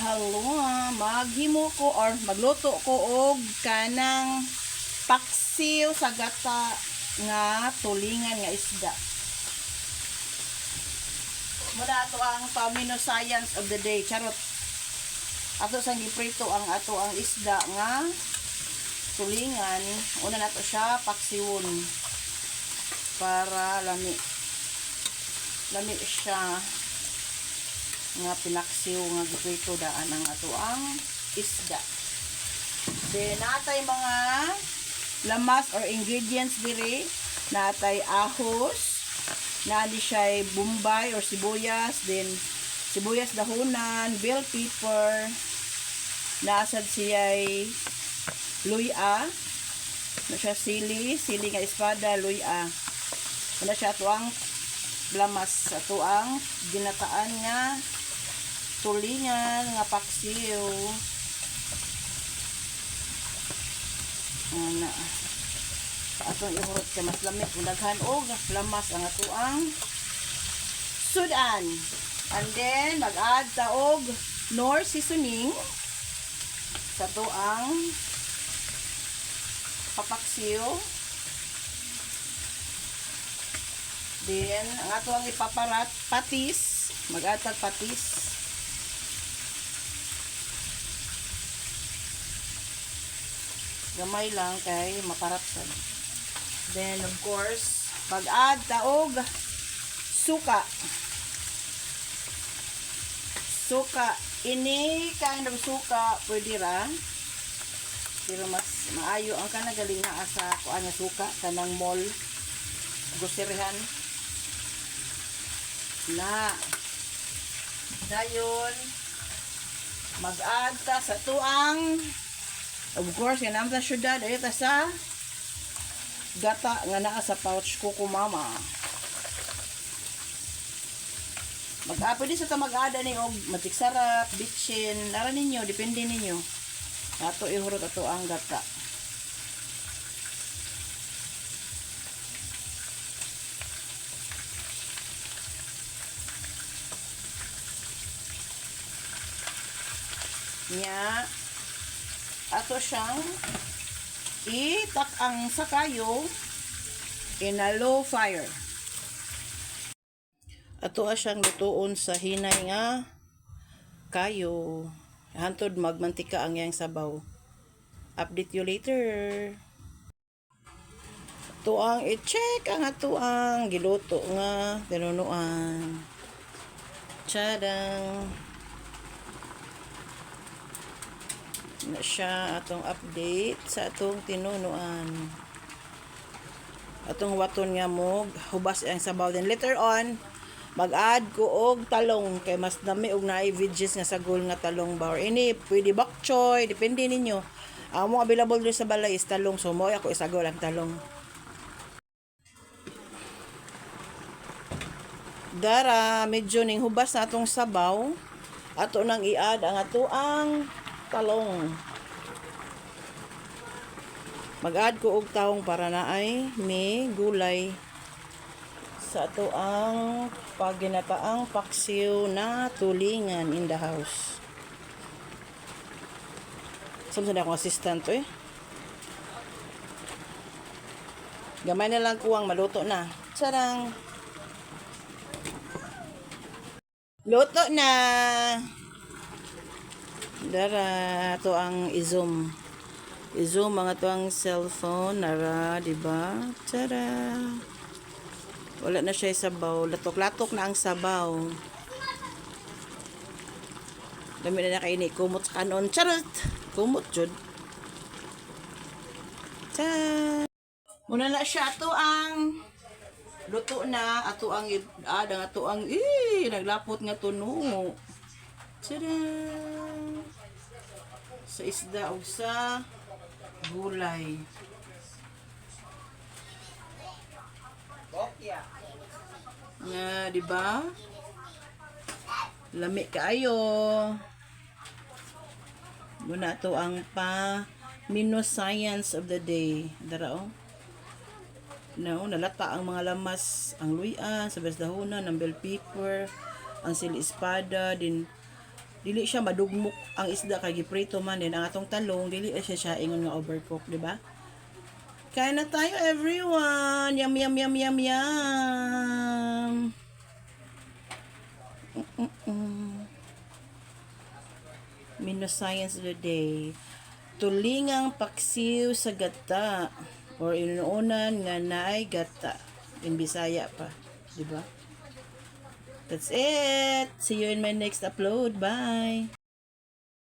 Hello, maghimo ko or magluto ko og kanang paksiw sa gata nga tulingan nga isda. Muna ato ang pamino science of the day. Charot. Ato sang giprito ang ato ang isda nga tulingan. Una nato siya paksiwon para lami. Lami siya nga pinaksiw nga giprito daan ang ato ang isda. Then natay mga lamas or ingredients diri. Natay ahos. Naani siya bombay or sibuyas. Then sibuyas dahonan bell pepper. Nasad siya luya. Na siya? Sili. Sili nga espada luya. Na siya? Tuang lamas. Sa tuang ginataan nga tulingan nga paksiw. Ana atong ihurot kay mas lamig daghan og lamas ang atuang sudan. And then mag-add ta og nor seasoning sa tuang papaksiw. Then ang ato ang ipaparat patis. Mag-add patis gamay lang kay maparat sad. Then of course, pag-add taog suka. Suka, ini kind of suka pwede ra. Pero mas maayo ang kanagaling na asa kuan nga suka kanang mall groceryhan. Na dayon mag-add ta sa tuang Of course, yan naman syudad. Ayun ta sa gata nga naa sa pouch ko ko mama. Mag-apo din sa ta mag-ada ni og matik sarap, bitchin, lara ninyo, depende ninyo. Ato ihurot ato ang gata. Nya, ato siyang itak ang sakayo in a low fire. Ato siyang lutuon sa hinay nga kayo. Hantod magmantika ang yang sabaw. Update you later. Ato ang i-check ang ato ang giluto nga tinunuan. Tadang! Na siya atong update sa atong tinunuan. Atong waton nga mo hubas ang sabaw then later on mag-add ko og talong kay mas dami og naay veggies nga sagol nga talong ba? Or ini pwede bok choy depende ninyo. Ang mo available dito sa balay is talong. So mo ako isagol ang talong. Dara medyo ning hubas na atong sabaw. Ato nang i-add ang ato ang talong. Mag-add ko og taong para na ay may gulay sa ato ang paginataang paksiw na tulingan in the house. Samson akong assistant to eh. Gamay na lang kuwang maluto na. Sarang. Luto na. Dara, to ang i-zoom. I-zoom mga to ang cellphone. Nara, di ba? Tara. Wala na siya sabaw. Latok-latok na ang sabaw. Dami na nakaini. Kumot sa kanon. Charot! Kumot, jud. Tara. Muna na siya. Ato ang luto na. Ato ang adang ato ang eh, naglapot nga tuno. Tada! Sa isda o sa gulay. Nga, di ba? Lami kaayo. Muna to ang pa Mino Science of the Day. Dara oh. No, nalata ang mga lamas, ang luya, sa dahonan, ang bell pepper, ang sili espada, din dili siya madugmok ang isda kay giprito man din ang atong talong dili siya siya ingon nga overcook di ba Kain na tayo everyone yum yum yum yum yum Mm-mm. Mino Science of the Day. Tulingang paksiw sa gata or inuunan nga naay gata. In Bisaya pa, di ba? That's it. See you in my next upload. Bye.